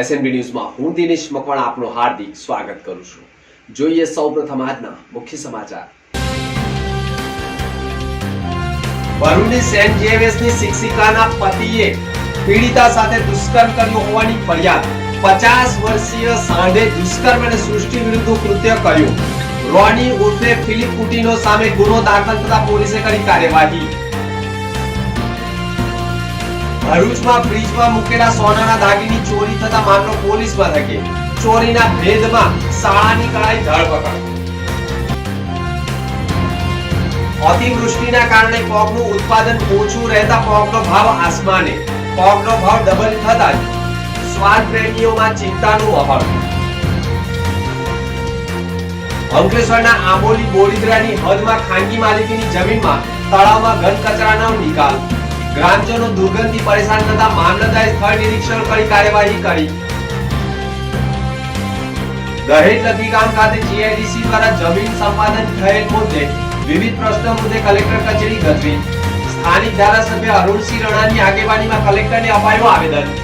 એસએનબી ન્યૂઝમાં હું દિનેશ મકવાણા આપનું હાર્દિક સ્વાગત કરું છું. જોઈએ સૌપ્રથમ આજના મુખ્ય સમાચાર. ભરૂચની સેન્ટ જેવિયર્સની શિક્ષિકાના પતિએ પીડિતા સાથે દુષ્કર્મ કર્યું હોવાની ફરિયાદ. પચાસ વર્ષીય સાંઢે દુષ્કર્મ અને સૃષ્ટિ વિરુદ્ધ કૃત્ય કર્યું. રોની ઉર્ફે ફિલિપ કુટીનો સામે ગુનો દાખલ થતા પોલીસે કરી કાર્યવાહી. ભરૂચમાં, ફ્રીજમાં મૂકેલા સોનાના દાગીની ચોરી થતા મામલો પોલીસ મથકે ચોરીના ભેદમાં શાળાની કળાઈ ધરપકડ અતિવૃષ્ટિના કારણે પોગનું ઉત્પાદન ઓછું રહેતા પોગનો ભાવ આસમાને. પોગનો ભાવ ડબલ થતા સ્વાદ પ્રેમીઓમાં ચિંતાનું વહાણ. અંકલેશ્વરના આંબોલી બોડીદરાની હદમાં ખાનગી માલિકીની જમીનમાં તળાવમાં ઘન કચરાનો નિકાલ. ગ્રામજનો દુર્ગંધથી પરેશાન થતા મામલતદારે સ્થળ નિરીક્ષણ કરી કાર્યવાહી કરી. દહેજ લકી ગામ ખાતે જીઆઈડીસી દ્વારા જમીન સંપાદન થયેલ મુદ્દે વિવિધ પ્રશ્નો મુદ્દે કલેક્ટર કચેરી ગજવી સ્થાનિક ધારાસભ્ય અરુણસિંહ રણાની આગેવાનીમાં કલેક્ટરને અપાયું આવેદન.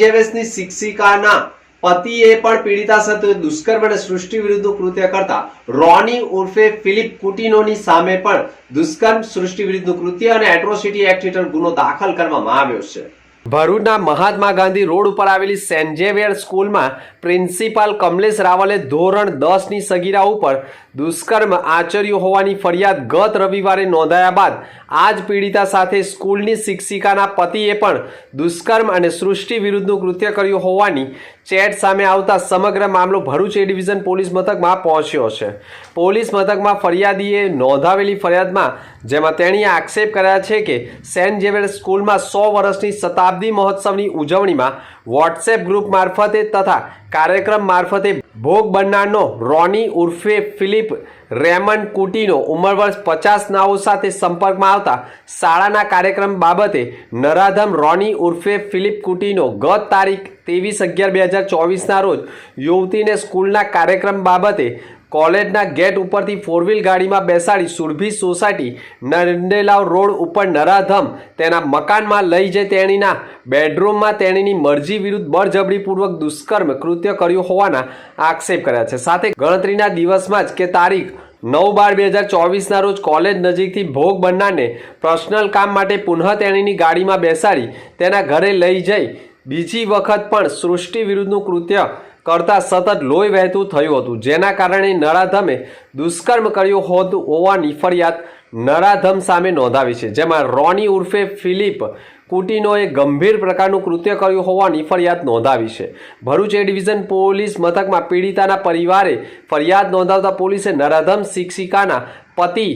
જેવિયર્સની શિક્ષિકાના પતિએ પણ પીડિતા સાથે દુષ્કર્મ અને સૃષ્ટિ વિરુદ્ધ કૃત્ય કરતા રોની ઉર્ફે ફિલિપ કુટિનોની સામે પણ દુષ્કર્મ સૃષ્ટિ વિરુદ્ધ કૃત્ય અને એટ્રોસિટી એક્ટ હેઠળ ગુનો દાખલ કરવામાં આવ્યો છે. ભરૂચના મહાત્મા ગાંધી રોડ ઉપર આવેલી સેન્ટ ઝેવિયર સ્કૂલમાં પ્રિન્સિપાલ કમલેશ રાવલે ધોરણ દસની સગીરા ઉપર દુષ્કર્મ આચર્યું હોવાની ફરિયાદ ગત રવિવારે નોંધાયા બાદ આ જ પીડિતા સાથે સ્કૂલની શિક્ષિકાના પતિએ પણ દુષ્કર્મ અને સૃષ્ટિ વિરુદ્ધનું કૃત્ય કર્યું હોવાની ચેટ સામે આવતા સમગ્ર મામલો ભરૂચ એ ડિવિઝન પોલીસ મથકમાં પહોંચ્યો છે. પોલીસ મથકમાં ફરિયાદીએ નોંધાવેલી ફરિયાદમાં, જેમાં તેણીએ આક્ષેપ કર્યા છે કે સેન્ટ ઝેવિયર સ્કૂલમાં સો વર્ષની શતાબ્દી મહોત્સવની ઉજવણીમાં વોટ્સએપ ગ્રુપ મારફતે તથા કાર્યક્રમ મારફતે ભોગ બનનારનો રોની ઉર્ફે ફિલિપ રેમન કુટીનો ઉંમર વર્ષ પચાસ નાઓ સાથે સંપર્કમાં આવતા શાળાના કાર્યક્રમ બાબતે નરાધમ રોની ઉર્ફે ફિલિપ કુટીનો ગત તારીખ ત્રેવીસ અગિયાર બે હજાર ચોવીસના રોજ યુવતીને સ્કૂલના કાર્યક્રમ બાબતે કોલેજના ગેટ ઉપરથી ફોર વ્હીલ ગાડીમાં બેસાડી સુરભી સોસાયટી નંદેલાવ રોડ ઉપર નરાધમ તેના મકાનમાં લઈ જઈ તેણીના બેડરૂમમાં તેણીની મરજી વિરુદ્ધ બળજબરીપૂર્વક દુષ્કર્મ કૃત્ય કર્યું હોવાના આક્ષેપ કર્યા છે. સાથે ગણતરીના દિવસમાં જ કે તારીખ નવ બાર બે હજાર ચોવીસના રોજ કોલેજ નજીકથી ભોગ બનનારને પર્સનલ કામ માટે પુનઃ તેણીની ગાડીમાં બેસાડી તેના ઘરે લઈ જઈ બીજી વખત પણ સૃષ્ટિ વિરુદ્ધનું કૃત્ય કરતા સતત લોહી વહેતું થયું હતું. જેના કારણે નરાધમે દુષ્કર્મ કર્યું હોતું હોવાની ફરિયાદ નરાધમ સામે નોંધાવી છે. જેમાં રોની ઉર્ફે ફિલિપ કુટીનોએ ગંભીર પ્રકારનું કૃત્ય કર્યું હોવાની ફરિયાદ નોંધાવી છે. ભરૂચ એ ડિવિઝન પોલીસ મથકમાં પીડિતાના પરિવારે ફરિયાદ નોંધાવતા પોલીસે નરાધમ શિક્ષિકાના પતિ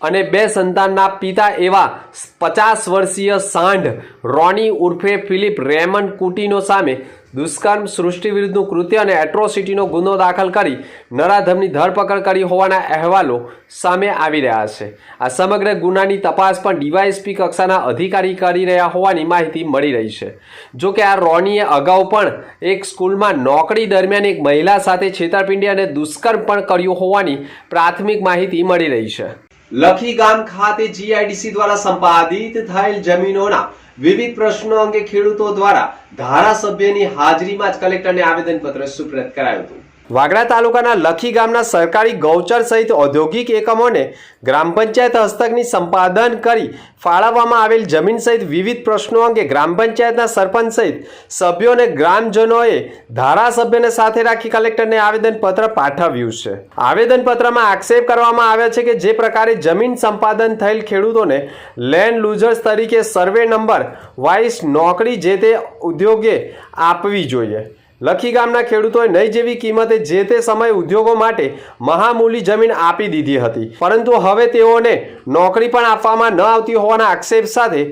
અને બે સંતાનના પિતા એવા પચાસ વર્ષીય સાંઢ રોની ઉર્ફે ફિલિપ રેમન કુટીનો સામે દુષ્કર્મ સૃષ્ટિ વિરુદ્ધનું કૃત્ય અને એટ્રોસિટીનો ગુનો દાખલ કરી નરાધમની ધરપકડ કરી હોવાના અહેવાલો સામે આવી રહ્યા છે. આ સમગ્ર ગુનાની તપાસ પણ ડીવાયએસપી કક્ષાના અધિકારી કરી રહ્યા હોવાની માહિતી મળી રહી છે. જો કે આ રોનીએ અગાઉ પણ એક સ્કૂલમાં નોકરી દરમિયાન એક મહિલા સાથે છેતરપિંડી અને દુષ્કર્મ પણ કર્યું હોવાની પ્રાથમિક માહિતી મળી રહી છે. લખી ગામ ખાતે જીઆઈડીસી દ્વારા સંપાદિત થયેલ જમીનોના વિવિધ પ્રશ્નો અંગે ખેડૂતો દ્વારા ધારાસભ્યની હાજરીમાં જ કલેક્ટરને આવેદનપત્ર સુપ્રત કરાયું હતું. વાગડા તાલુકાના લખી ગામના સરકારી ગૌચર સહિત ઔદ્યોગિક એકમોને ગ્રામ પંચાયત હસ્તકની સંપાદન કરી ફાળવવામાં આવેલ જમીન સહિત વિવિધ પ્રશ્નો અંગે ગ્રામ પંચાયતના સરપંચ સહિત સભ્યો અને ગ્રામજનોએ ધારાસભ્યને સાથે રાખી કલેક્ટરને આવેદનપત્ર પાઠવ્યું છે. આવેદનપત્રમાં આક્ષેપ કરવામાં આવ્યો છે કે જે પ્રકારે જમીન સંપાદન થયેલ ખેડૂતોને લેન્ડ લૂઝર્સ તરીકે સર્વે નંબર વાઇસ નોકરી જે તે ઉદ્યોગે આપવી જોઈએ. લખી ગામના ખેડૂતોએ નહીં જેવી કિંમતે જે તે સમયે ઉદ્યોગો માટે મહામૂલી જમીન આપી દીધી હતી. પરંતુ હવે તેઓને નોકરી પણ આપવામાં ન આવતી હોવાના આક્ષેપ સાથે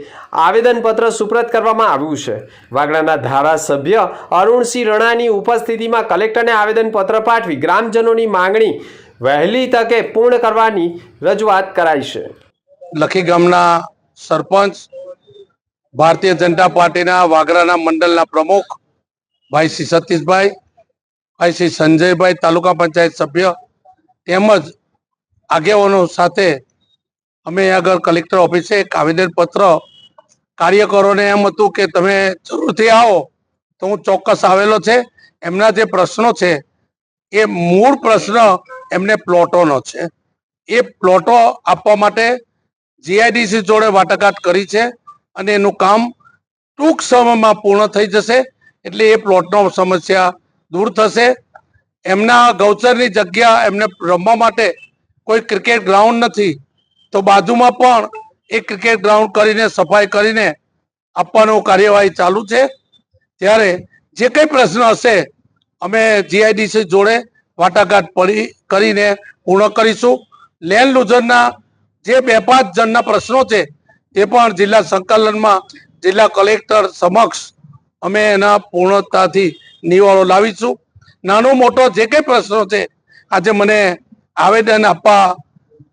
આવેદનપત્ર સુપ્રત કરવામાં આવ્યું છે. વાગડાના ધારાસભ્ય અરુણસિંહ રણાની ઉપસ્થિતિમાં કલેક્ટરને આવેદનપત્ર પાઠવી ગ્રામજનોની માંગણી વહેલી તકે પૂર્ણ કરવાની રજૂઆત કરાઈ છે. લખી ગામના સરપંચ, ભારતીય જનતા પાર્ટીના વાગરાના મંડળના પ્રમુખ ભાઈ શ્રી સતીશભાઈ, ભાઈ શ્રી સંજયભાઈ તાલુકા પંચાયત સભ્ય, તેમજ આગેવાનો સાથે અમે આગળ કલેક્ટર ઓફિસે એક આવેદનપત્ર કાર્યકરોને એમ હતું કે તમે જરૂરથી આવો. તો હું ચોક્કસ આવેલો છે. એમના જે પ્રશ્નો છે, એ મૂળ પ્રશ્ન એમને પ્લોટોનો છે. એ પ્લોટો આપવા માટે જીઆઈડીસી જોડે વાટાઘાટ કરી છે અને એનું કામ ટૂંક સમયમાં પૂર્ણ થઈ જશે. એટલે એ પ્લોટનો સમસ્યા દૂર થશે. એમના ગૌચરની જગ્યા એમને રમવા માટે કોઈ ક્રિકેટ ગ્રાઉન્ડ નથી. તો બાજુમાં પણ એ ક્રિકેટ ગ્રાઉન્ડ કરીને, સફાઈ કરીને આપવાનો કાર્યવાહી ચાલુ છે. ત્યારે જે કંઈ પ્રશ્ન હશે, અમે જીઆઈડીસી જોડે વાટાઘાટ પડી, કરીને પૂર્ણ કરીશું. લેન્ડ લૂઝરના જે બે પાંચ જણના પ્રશ્નો છે તે પણ જિલ્લા સંકલનમાં જિલ્લા કલેક્ટર સમક્ષ અમે એના પૂર્ણતાથી નિવારો લાવીશું. નાનો મોટો જે કંઈ પ્રશ્નો છે, આજે મને આવેદન આપવા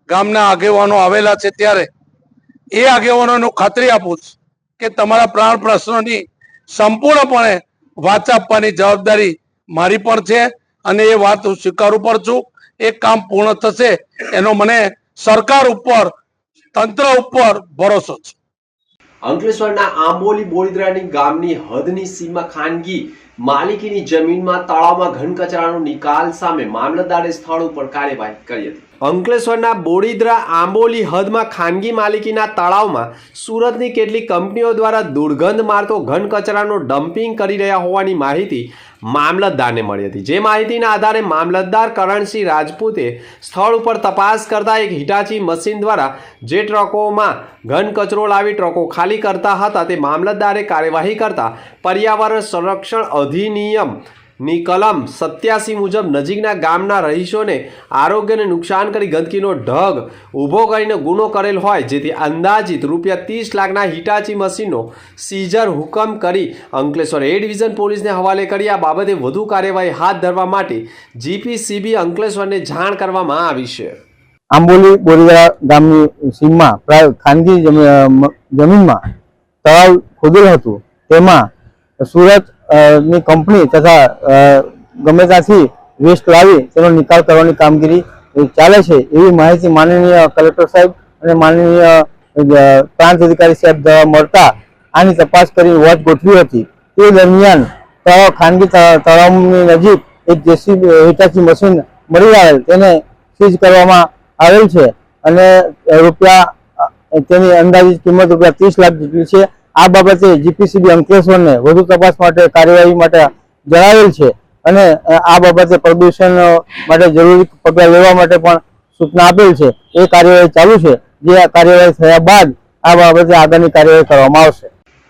ગામના આગેવાનો આવેલા છે ત્યારે, એ આગેવાનોનું ખાતરી આપું છું કે તમારા પ્રાણ પ્રશ્નોની સંપૂર્ણપણે વાત આપવાની જવાબદારી મારી પણ છે અને એ વાત હું સ્વીકારું પણ છું. એ કામ પૂર્ણ થશે એનો મને સરકાર ઉપર, તંત્ર ઉપર ભરોસો છે. અંકલેશ્વરના આંબોલી બોળીદરાની ગામની હદની સીમા ખાનગી માલિકીની જમીનમાં તળાવમાં ઘન કચરાનો નિકાલ સામે મામલતદારે સ્થળ ઉપર કાર્યવાહી કરી હતી. અંકલેશ્વરના બોડીદરા આંબોલી હદમાં ખાનગી માલિકીના તળાવમાં સુરતની કેટલીક કંપનીઓ દ્વારા દુર્ગંધ મારતો ઘન કચરાનો ડમ્પિંગ કરી રહ્યા હોવાની માહિતી મામલતદારને મળી હતી. જે માહિતીના આધારે મામલતદાર કરણસિંહ રાજપૂતે સ્થળ ઉપર તપાસ કરતા એક હિટાચી મશીન દ્વારા જે ટ્રકોમાં ઘન કચરો લાવી ટ્રકો ખાલી કરતા હતા તે મામલતદારે કાર્યવાહી કરતા પર્યાવરણ સંરક્ષણ અધિનિયમ ની કલમ સત્યાસી મુજબ નજીકના ગામના રહીશોને આરોગ્યને નુકસાન કરી ગંદકીનો ઢગ ઊભો કરીને ગુનો કરેલ હોય, જેથી અંદાજિત રૂપિયા ત્રીસ લાખના હિટાચી મશીનનો સીઝર હુકમ કરી અંકલેશ્વર એ ડિવિઝન પોલીસને હવાલે કરી. આ બાબતે વધુ કાર્યવાહી હાથ ધરવા માટે જીપીસીબી અંકલેશ્વરને જાણ કરવામાં આવી છે. આંબોલી બોરીદરા ગામની સીમમાં ખાનગી જમીનમાં તળાવ ખોદેલ હતું. તેમાં સુરતની કંપની તથા ગમે ત્યાંથી વેસ્ટ લાવી, તેનો નિકાલ કરવાની કામગીરી ચાલે છે એવી માહિતી માનનીય કલેક્ટર સાહેબ અને માનનીય પ્રાંત અધિકારી સાહેબ દ્વારા મળતા આની તપાસ કરી વોચ ગોઠવી હતી. તે દરમિયાન તળાવ, ખાનગી તળાવની નજીક એક જેસીબી હિટાચી મશીન મળી આવેલ, તેને સીઝ કરવામાં આવેલ છે અને રૂપિયા તેની અંદાજિત કિંમત રૂપિયા ત્રીસ લાખ જેટલી છે. આ બાબતે જીપીસીબી અંકલેશ્વરને વધુ તપાસ માટે કાર્યવાહી માટે જણાવેલ છે અને આ બાબતે પ્રદૂષણ માટે જરૂરી પગલાં લેવા માટે પણ સૂચના આપેલ છે. એ કાર્યવાહી ચાલુ છે. જે કાર્યવાહી થયા બાદ આ બાબતે આગળની કાર્યવાહી કરવામાં આવશે.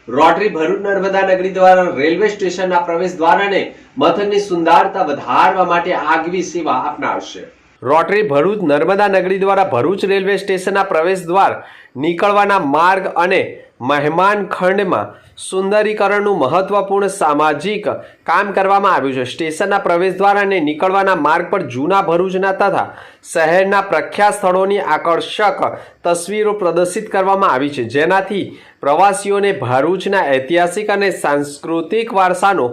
રોટરી ભરૂચ નર્મદા નગરી દ્વારા રેલવે સ્ટેશનના પ્રવેશ દ્વારાને મથકની સુંદરતા વધારવા માટે આગવી સેવા અપનાવશે. રોટરી ભરૂચ નર્મદા નગરી દ્વારા ભરૂચ રેલવે સ્ટેશનના પ્રવેશ દ્વાર નીકળવાના માર્ગ અને મહેમાન ખંડમાં સુંદરીકરણનું મહત્વપૂર્ણ સામાજિક કામ કરવામાં આવ્યું છે. સ્ટેશનના પ્રવેશદ્વાર અને નીકળવાના માર્ગ પર જૂના ભરૂચના તથા શહેરના પ્રખ્યાત સ્થળોની આકર્ષક તસવીરો પ્રદર્શિત કરવામાં આવી છે. જેનાથી પ્રવાસીઓને ભરૂચના ઐતિહાસિક અને સાંસ્કૃતિક વારસાનો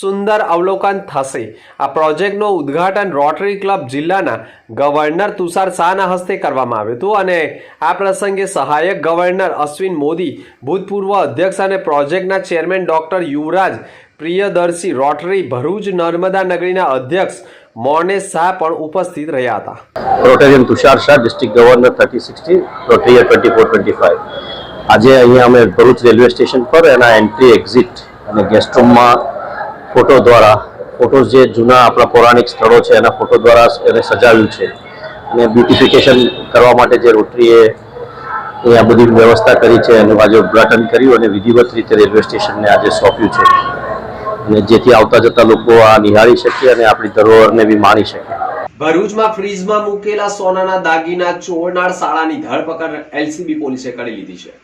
સુંદર અવલોકન થશે. આ પ્રોજેક્ટનું ઉદ્ઘાટન રોટરી ક્લબ જિલ્લાના ગવર્નર તુષાર શાહના હસ્તે કરવામાં આવ્યું હતું અને આ પ્રસંગે સહાયક ગવર્નર અશ્વિન મોદી, ભૂતપૂર્વ અધ્યક્ષ અને પ્રોજેક્ટના chairman doctor Yuvraj Priyadarshi Rotary Bharuch Narmada નગરીના અધ્યક્ષ મોર્નેશ શાહ પણ ઉપસ્થિત રહ્યા હતા. Rotarian Tushar Shah district governor thirty sixty Rotary twenty four twenty five આજે અહીંયા અમે ભરૂચ રેલવે સ્ટેશન પર એના એન્ટ્રી એક્ઝિટ અને ગેસ્ટ રૂમમાં ફોટો દ્વારા ફોટોઝ જે જૂના આપણા પૌરાણિક સ્થળો છે એના ફોટો દ્વારા એને સજાવ્યું છે. અને બ્યુટિફિકેશન કરવા માટે જે રોટરીએ અહીંયા બધી વ્યવસ્થા કરી છે એનું આજે ઉદ્ઘાટન કર્યું અને વિધિવત રીતે રેલવે સ્ટેશનને આજે સોંપ્યું છે. અને જેથી આવતા જતા લોકો આ નિહાળી શકે અને આપણી ધરોહરને બી માણી શકે. ભરૂચમાં ફ્રીજમાં મૂકેલા સોનાના દાગીના ચોરનાર શાળાની ધરપકડ એલસીબી પોલીસે કરી લીધી છે.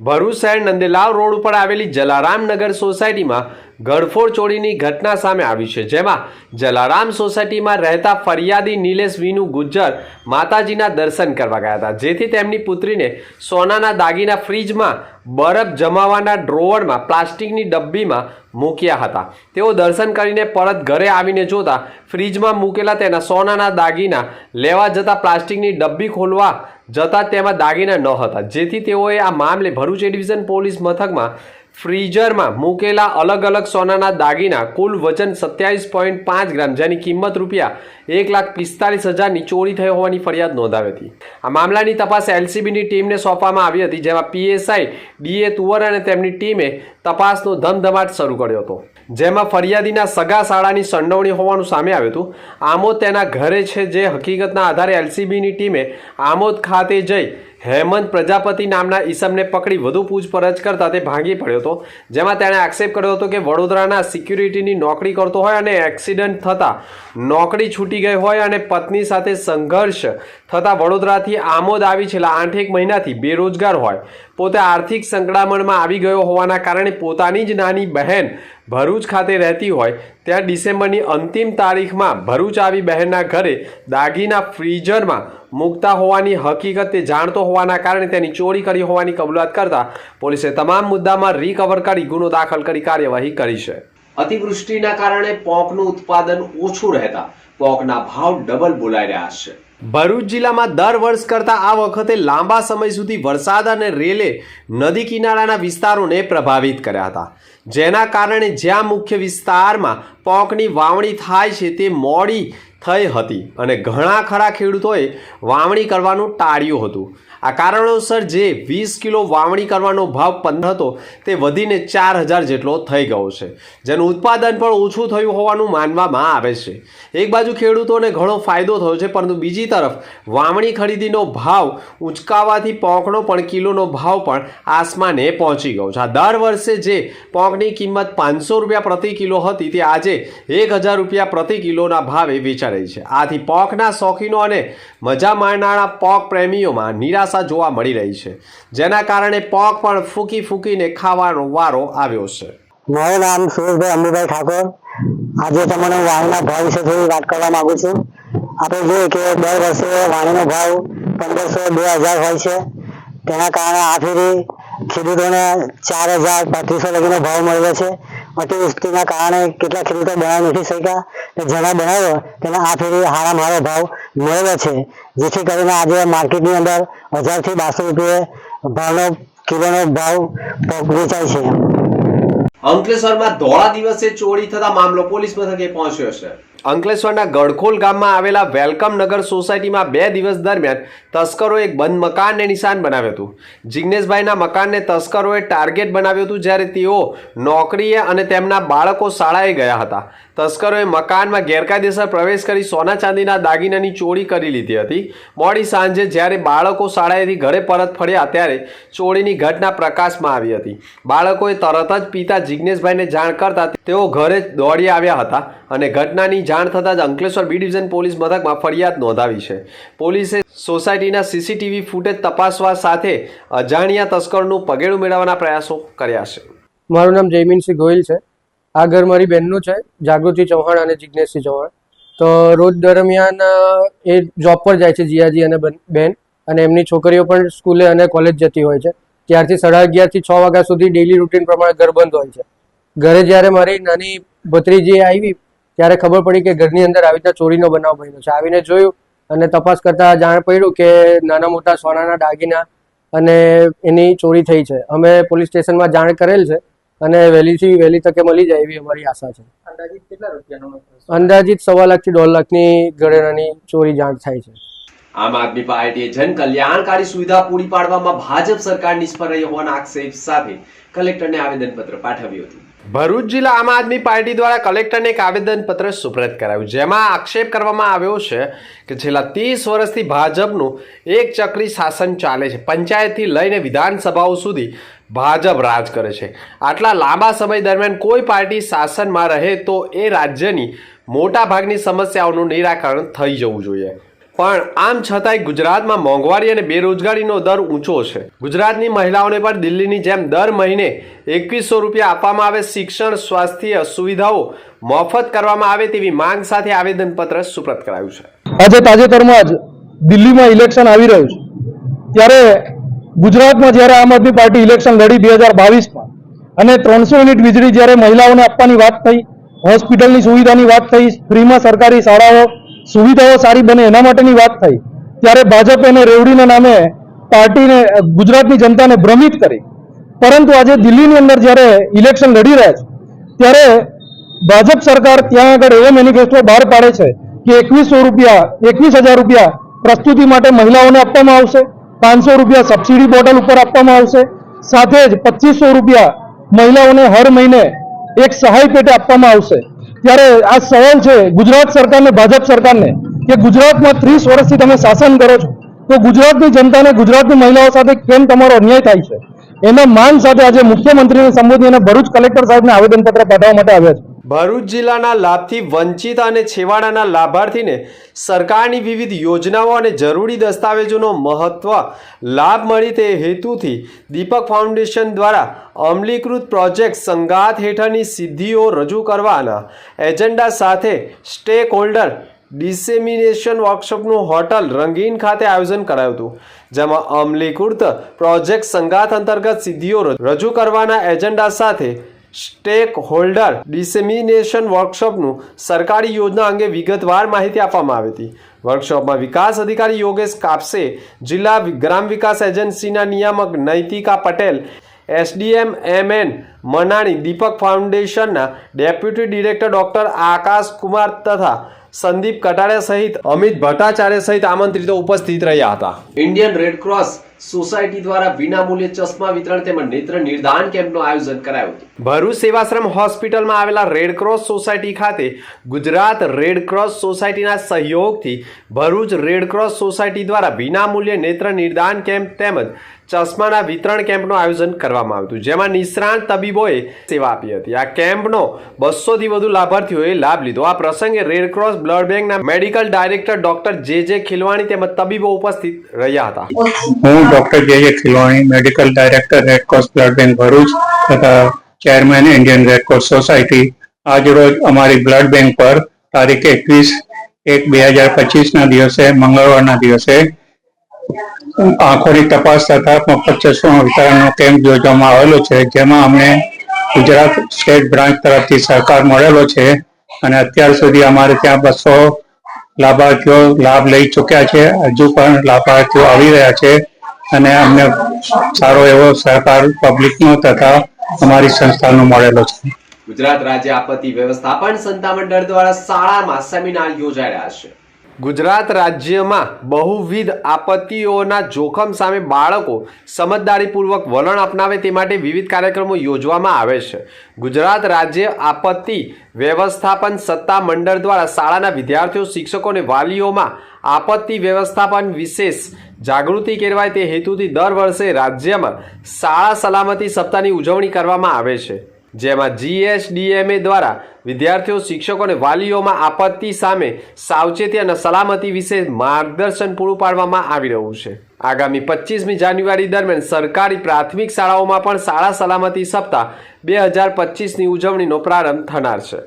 ભરૂચ શહેર નંદેલાવ રોડ ઉપર આવેલી જલારામનગર સોસાયટીમાં ઘરફોડ ચોરીની ઘટના સામે આવી છે, જેમાં જલારામ સોસાયટીમાં રહેતા ફરિયાદી નિલેશ વિનુ ગુજ્જર માતાજીના દર્શન કરવા ગયા હતા, જેથી તેમની પુત્રીને સોનાના દાગીના ફ્રીજમાં બરફ જમાવાના ડ્રોવરમાં પ્લાસ્ટિકની ડબ્બીમાં મૂક્યા હતા. તેઓ દર્શન કરીને પરત ઘરે આવીને જોતા ફ્રીજમાં મૂકેલા તેના સોનાના દાગીના લેવા જતા પ્લાસ્ટિકની ડબ્બી ખોલવા જતા તેમાં દાગીના ન હતા, જેથી તેઓએ આ મામલે ભરૂચ એ ડિવિઝન પોલીસ મથકમાં ફ્રીઝરમાં મૂકેલા અલગ અલગ સોનાના દાગીના કુલ વજન સત્યાવીસ પોઈન્ટ પાંચ ગ્રામ, જેની કિંમત રૂપિયા એક લાખ પિસ્તાલીસ હજારની ચોરી થઈ હોવાની ફરિયાદ નોંધાવી હતી. આ મામલાની તપાસ એલસીબીની ટીમને સોંપવામાં આવી હતી, જેમાં પીએસઆઈ ડીએ તુવર અને તેમની ટીમે તપાસનો ધમધમાટ શરૂ કર્યો હતો. જેમાં ફરિયાદીના સગા શાળાની સંડોવણી હોવાનું સામે આવ્યું હતું. આમોદ તેના ઘરે છે, જે હકીકતના આધારે એલસીબીની ટીમે આમોદ ખાતે જઈ હેમંત પ્રજાપતિ નામના ઈસમને પકડી વધુ પૂછપરછ કરતા તે ભાંગી પડ્યો હતો, જેમાં તેણે આક્ષેપ કર્યો હતો કે વડોદરાના સિક્યુરિટીની નોકરી કરતો હોય અને એક્સિડન્ટ થતાં નોકરી છૂટી ગઈ હોય અને પત્ની સાથે સંઘર્ષ થતાં વડોદરાથી આમોદ આવી છેલ્લા આઠેક મહિનાથી બેરોજગાર હોય. પોતે આર્થિક સંકળામણમાં આવી ગયો હોવાના કારણે પોતાની જ નાની બહેન ભરૂચ ખાતે રહેતી હોય ત્યાં ડિસેમ્બરની અંતિમ તારીખમાં ભરૂચ આવી બહેનના ઘરે દાગીના ફ્રીઝરમાં મૂકતા હોવાની હકીકત તે જાણતો હોવાના કારણે તેની ચોરી કરી હોવાની કબૂલાત કરતા પોલીસે તમામ મુદ્દામાં રિકવર કરી ગુનો દાખલ કરી કાર્યવાહી કરી છે. અતિવૃષ્ટિના કારણે પોંકનું ઉત્પાદન ઓછું રહેતા પોંકના ભાવ ડબલ બોલાઈ રહ્યા છે. ભરૂચ જિલ્લામાં દર વર્ષ કરતા આ વખતે લાંબા સમય સુધી વરસાદ અને રેલે નદી કિનારાના વિસ્તારોને પ્રભાવિત કર્યા હતા. જેના કારણે જ્યાં મુખ્ય વિસ્તારમાં પોંકની વાવણી થાય છે, તે મોડી થઈ હતી અને ઘણા ખરા ખેડૂતોએ વાવણી કરવાનું ટાળ્યું હતું. આ કારણોસર જે વીસ કિલો વાવણી કરવાનો ભાવ પંદર હતો, તે વધીને ચાર હજાર જેટલો થઈ ગયો છે. જેનું ઉત્પાદન પણ ઓછું થયું હોવાનું માનવામાં આવે છે. એક બાજુ ખેડૂતોને ઘણો ફાયદો થયો છે, પરંતુ બીજી તરફ વાવણી ખરીદીનો ભાવ ઉંચકાવાથી પોંકનો પણ કિલોનો ભાવ પણ આસમાને પહોંચી ગયો છે. આ દર વર્ષે જે પોંકની કિંમત પાંચસો રૂપિયા પ્રતિ કિલો હતી, તે આજે એક હજાર રૂપિયા પ્રતિ કિલોના ભાવે વેચાઈ રહી છે. આથી પોકના શોખીનો અને મજા માણનારા પોક પ્રેમીઓમાં નિરાશા જોવા મળી રહી છે. જેના કારણે પોક પણ ફૂકી ફૂકીને ખાવાનો વારો આવ્યો છે. મારું નામ સુરેશભાઈ અંબુભાઈ ઠાકોર. આજે તમને હું વાણીના ભાવ વિશે થોડી વાત કરવા માંગુ છું. આપણે જોઈએ કે દર વર્ષે વાણીનો ભાવ પંદરસો બે હજાર હોય છે. તેના કારણે આ ખેડૂતોને ચાર હજાર પાંત્રીસો લગીનો ભાવ મળ્યો છે. અતિવૃષ્ટિના કારણે કેટલા ખેડૂતો બનાવી નથી શક્યા. જેના બનાવ્યો તેને આ ફેરી હારા મારો ભાવ મેળવ્યો છે. જેથી કરીને આજે માર્કેટની અંદર હજારથી બારસો રૂપિયે ભાવનો, કિલોનો ભાવ વેચાય છે. અંકલેશ્વરમાં ધોળા દિવસે ચોરી થતા મામલો પોલીસ મથકે પહોંચ્યો છે. અંકલેશ્વરના ગડખોલ ગામમાં આવેલા વેલકમ નગર સોસાયટીમાં બે દિવસ દરમિયાન તસ્કરોએ એક બંધ મકાનને નિશાન બનાવ્યું હતું. જિગ્નેશભાઈના મકાનને તસ્કરોએ ટાર્ગેટ બનાવ્યું હતું જ્યારે તેઓ નોકરીએ અને તેમના બાળકો શાળાએ ગયા હતા. તસ્કરોએ મકાનમાં ગેરકાયદેસર પ્રવેશ કરી સોના ચાંદીના દાગીનાની ચોરી કરી લીધી હતી. મોડી સાંજે જ્યારે બાળકો શાળાએથી ઘરે પરત ફર્યા ત્યારે ચોરીની ઘટના પ્રકાશમાં આવી હતી. બાળકોએ તરત જ પિતા જિગ્નેશભાઈને જાણ કરતા તેઓ ઘરે દોડી આવ્યા હતા અને ઘટનાની જાણ થતાં જ અંકલેશ્વર બી ડિવિઝન પોલીસ મથકમાં ફરિયાદ નોંધાવી છે. પોલીસે સોસાયટીના સીસીટીવી ફૂટેજ તપાસવા સાથે અજાણ્યા તસ્કરનું પગેડું મેળવવાના પ્રયાસો કર્યા છે. મારું નામ જયમીનસિંહ ગોહિલ છે. આ ઘર મારી બહેનનું છે, જાગૃતિ ચૌહાણ અને જિજ્ઞેશસિંહ ચૌહાણ. તો રોજ દરમિયાન એ જોબ પર જાય છે જીયાજી અને બેન અને એમની છોકરીઓ પણ સ્કૂલે અને કોલેજ જતી હોય છે. ત્યારથી સાડા અગિયારથી છ વાગ્યા સુધી ડેલી રૂટીન પ્રમાણે ઘર બંધ હોય છે. ઘરે જ્યારે મારી નાની ભત્રીજી આવી ત્યારે ખબર પડી કે ઘરની અંદર આવી રીતના ચોરીનો બનાવ બન્યો છે. આવીને જોયું અને તપાસ કરતા જાણ પડ્યું કે નાના મોટા સોનાના દાગીના અને એની ચોરી થઈ છે. અમે પોલીસ સ્ટેશનમાં જાણ કરેલ છે અને વહેલીથી વહેલી તકે મળી જાય એવી અમારી આશા છે. અંદાજિત કેટલા રૂપિયાનો અંદાજિત સવા લાખથી દોઢ લાખની ઘરેણાની ચોરી જાણ થાય છે. આમ આદમી પાર્ટીએ જન કલ્યાણકારી સુવિધા પૂરી પાડવામાં ભાજપ સરકાર નિષ્ફળ રહી હોવાના આક્ષેપ સાથે કલેક્ટરને આવેદનપત્ર પાઠવ્યું હતું. ભરૂચ જિલ્લા આમ આદમી પાર્ટી દ્વારા કલેક્ટરને એક આવેદનપત્ર સુપ્રત કરાયું, જેમાં આક્ષેપ કરવામાં આવ્યો છે કે છેલ્લા ત્રીસ વર્ષથી ભાજપનું એક ચક્રી શાસન ચાલે છે. પંચાયતથી લઈને વિધાનસભાઓ સુધી ભાજપ રાજ કરે છે. આટલા લાંબા સમય દરમિયાન કોઈ પાર્ટી શાસનમાં રહે તો એ રાજ્યની મોટાભાગની સમસ્યાઓનું નિરાકરણ થઈ જવું જોઈએ. પણ આમ છતાંય ગુજરાતમાં મોંઘવારી અને બેરોજગારીનો દર ઊંચો છે. ગુજરાતની મહિલાઓને પણ દિલ્હીની જેમ દર મહિને એકવીસો રૂપિયા આપવામાં આવે શિક્ષણ, સ્વાસ્થ્ય સુવિધાઓ મફત કરવામાં આવે તેવી માંગ સાથે આવેદનપત્ર સુપ્રત કરાયું છે. આજે તાજેતરમાં જ દિલ્હીમાં ઇલેક્શન આવી રહ્યું છે. ત્યારે ગુજરાતમાં જ્યારે આમ આદમી પાર્ટી ઇલેક્શન લડી બે હજાર બાવીસમાં અને ત્રણસો યુનિટ વીજળી જ્યારે મહિલાઓને આપવાની વાત થઈ, હોસ્પિટલની સુવિધાની વાત થઈ, ફ્રીમાં સરકારી શાળાઓ સુવિધાઓ સારી બને એના માટેની વાત થઈ, ત્યારે ભાજપ એને રેવડીના નામે પાર્ટીને, ગુજરાતની જનતાને ભ્રમિત કરી. પરંતુ આજે દિલ્હીની અંદર જ્યારે ઇલેક્શન લડી રહ્યા છે, ત્યારે ભાજપ સરકાર ત્યાં આગળ એવો મેનિફેસ્ટો બહાર પાડે છે કે એકવીસો રૂપિયા, એકવીસ હજાર રૂપિયા પ્રસ્તુતિ માટે મહિલાઓને આપવામાં આવશે, પાંચસો રૂપિયા સબસિડી બોટલ ઉપર આપવામાં આવશે, સાથે જ પચીસો રૂપિયા મહિલાઓને હર મહિને એક સહાય પેટે આપવામાં આવશે. ત્યારે આ સવાલ છે ગુજરાત સરકારને, ભાજપ સરકારને, કે ગુજરાતમાં ત્રીસ વર્ષથી તમે શાસન કરો છો, તો ગુજરાતની જનતાને, ગુજરાતની મહિલાઓ સાથે કેમ તમારો અન્યાય થાય છે? એના માન સાથે આજે મુખ્યમંત્રીને સંબોધી અને ભરૂચ કલેક્ટર સાહેબને આવેદનપત્ર પાઠવવા માટે આવ્યા છે. ભરૂચ જિલ્લાના લાભથી વંચિત અને છેવાડાના લાભાર્થીને સરકારની વિવિધ યોજનાઓ અને જરૂરી દસ્તાવેજોનો મહત્વ લાભ મળી તે હેતુથી દીપક ફાઉન્ડેશન દ્વારા અમલીકૃત પ્રોજેક્ટ સંગાત હેઠળની સિદ્ધિઓ રજૂ કરવાના એજન્ડા સાથે સ્ટેક હોલ્ડર ડિસેમિનેશન વર્કશોપનું હોટલ રંગીન ખાતે આયોજન કરાયું હતું, જેમાં અમલીકૃત પ્રોજેક્ટ સંગાત અંતર્ગત સિદ્ધિઓ રજૂ કરવાના એજન્ડા સાથે સ્ટેક હોલ્ડર ડિસેમિનેશન વર્કશોપનું સરકારી યોજના અંગે વિગતવાર માહિતી આપવામાં આવી હતી. વર્કશોપમાં વિકાસ અધિકારી યોગેશ કાપસે, જિલ્લા ગ્રામ વિકાસ એજન્સીના નિયામક Naitika Patel SDM M N Manani, Deepak ફાઉન્ડેશનના deputy director doctor Akash Kumar તથા સંદીપ કટારિયા સહિત અમિત ભટ્ટાચાર્ય સહિત આમંત્રિતો ઉપસ્થિત રહ્યા હતા. ઇન્ડિયન રેડ ક્રોસ સોસાયટી દ્વારા વિનામૂલ્યે ચશ્મા વિતરણ તેમજ નેત્ર નિર્દાન કેમ્પનું આયોજન કરાયું હતું. ભરૂચ સેવાશ્રમ હોસ્પિટલમાં આવેલા રેડ ક્રોસ સોસાયટી ખાતે ગુજરાત રેડ ક્રોસ સોસાયટીના સહયોગથી ભરૂચ રેડ ક્રોસ સોસાયટી દ્વારા વિનામૂલ્યે નેત્ર નિર્દાન કેમ્પ તેમજ ચશ્માના વિતરણ કેમ્પનું આયોજન કરવામાં આવ્યું હતું. જેમાં નિષ્ણાંત તબીબોએ સેવા આપી હતી. આ કેમ્પનો બસોથી વધુ લાભાર્થીઓએ લાભ લીધો. આ પ્રસંગે રેડ ક્રોસ બ્લડ બેંકના medical director doctor J J Khilwani તેમજ તબીબો ઉપસ્થિત રહ્યા હતા. હું doctor J J Khilwani medical director red cross blood bank Bharuch તથા ચેરમેન ઇન્ડિયન રેડક્રોસ સોસાયટી આજરોજ અમારી બ્લડ બેંક પર તારીખ એકવીસ એક બે હજાર પચીસના દિવસે, મંગળવારના દિવસે, આંખોની તપાસ તથા મફત ચશ્મા વિતરણનો કેમ્પ યોજવામાં આવેલો છે. જેમાં અમને ગુજરાત સ્ટેટ બ્રાન્ચ તરફથી સહકાર મળેલો છે અને અત્યાર સુધી અમારે ત્યાં બસો લાભાર્થીઓ લાભ લઈ ચૂક્યા છે. હજુ પણ લાભાર્થીઓ આવી રહ્યા છે. અને અમને સારો એવો સહકાર પબ્લિકનો તથા અમારી સંસ્થાનો મળેલો છે. ગુજરાત રાજ્ય આપત્તિ વ્યવસ્થાપન સત્તામંડળ દ્વારા શાળામાં સેમિનાર યોજાઈ રહ્યા છે. ગુજરાત રાજ્યમાં બહુવિધ આપત્તિઓના જોખમ સામે બાળકો સમજદારીપૂર્વક વલણ અપનાવે તે માટે વિવિધ કાર્યક્રમો યોજવામાં આવે છે. ગુજરાત રાજ્ય આપત્તિ વ્યવસ્થાપન સત્તા મંડળ દ્વારા શાળાના વિદ્યાર્થીઓ શિક્ષકો અને વાલીઓમાં આપત્તિ વ્યવસ્થાપન વિશેષ જાગૃતિ કેળવાય તે હેતુથી દર વર્ષે રાજ્યમાં શાળા સલામતી સપ્તાહની ઉજવણી કરવામાં આવે છે. જેમાં જીએસડીએમએ દ્વારા વિદ્યાર્થીઓ, શિક્ષકો અને વાલીઓમાં આપત્તિ સામે સાવચેતી અને સલામતી વિશે માર્ગદર્શન પૂરું પાડવામાં આવી રહ્યું છે. આગામી પચીસમી જાન્યુઆરી દરમિયાન સરકારી પ્રાથમિક શાળાઓમાં પણ શાળા સલામતી સપ્તાહ બે હજાર પચીસની ઉજવણીનો પ્રારંભ થનાર છે.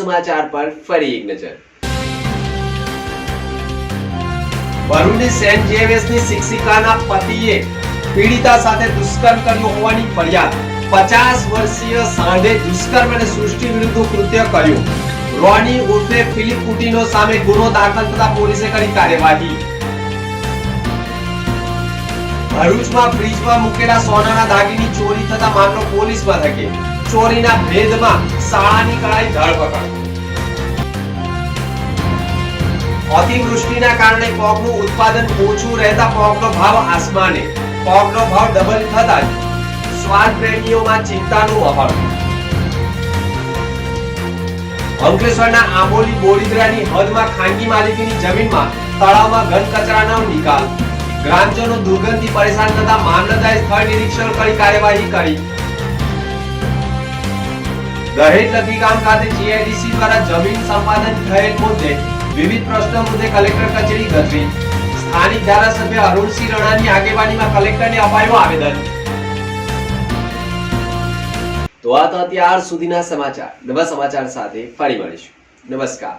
સમાચાર પર ફરી એક નજર. ભરૂચની સેન્ટ જેવિયસની શિક્ષિકાના પતિએ પીડિતા સાથે દુષ્કર્મ કર્યું હોવાની ફરિયાદ. પચાસ વર્ષીય સાંઢે દુષ્કર્મ અને સૃષ્ટિ વિરુદ્ધ કૃત્ય કર્યું. રોની ઉર્ફે ફિલિપ કુટીનો સામે ગુનો દાખલ થતા પોલીસે કરી કાર્યવાહી. ભરૂચમાં ફ્રીજમાં મૂકેલા સોનાના દાગીની ચોરી થતા મામલો પોલીસ મથકે ચોરીના ભેદમાં શાળાની કળાઈ ધરપકડ. અતિવૃષ્ટિના કારણે પોગનું ઉત્પાદન ઓછું રહેતા પોગનો ભાવ આસમાને. પોગનો ભાવ ડબલ થતા જ સ્વાદ પ્રેમીઓમાં ચિંતાનું વહાણ. અંકલેશ્વરના આંબોલી બોરીદરાની હદમાં ખાનગી માલિકીની જમીનમાં તળાવમાં ઘન કચરાનો નિકાલ. ગ્રામજનો દુર્ગંધથી પરેશાન થતા મામલતદારે સ્થળ નિરીક્ષણ કરી કાર્યવાહી કરી. દહેજ લગીગામ ખાતે જીઆઈડીસી દ્વારા જમીન સંપાદન થયેલ મુદ્દે વિવિધ પ્રશ્નો મુદ્દે કલેક્ટર કચેરી ગજવી સ્થાનિક ધારાસભ્ય અરુણસિંહ રણાની આગેવાનીમાં કલેક્ટરને અપાયું આવેદન. તો આ તો અત્યાર સુધીના સમાચાર. નવા સમાચાર સાથે ફરી મળીશું. નમસ્કાર.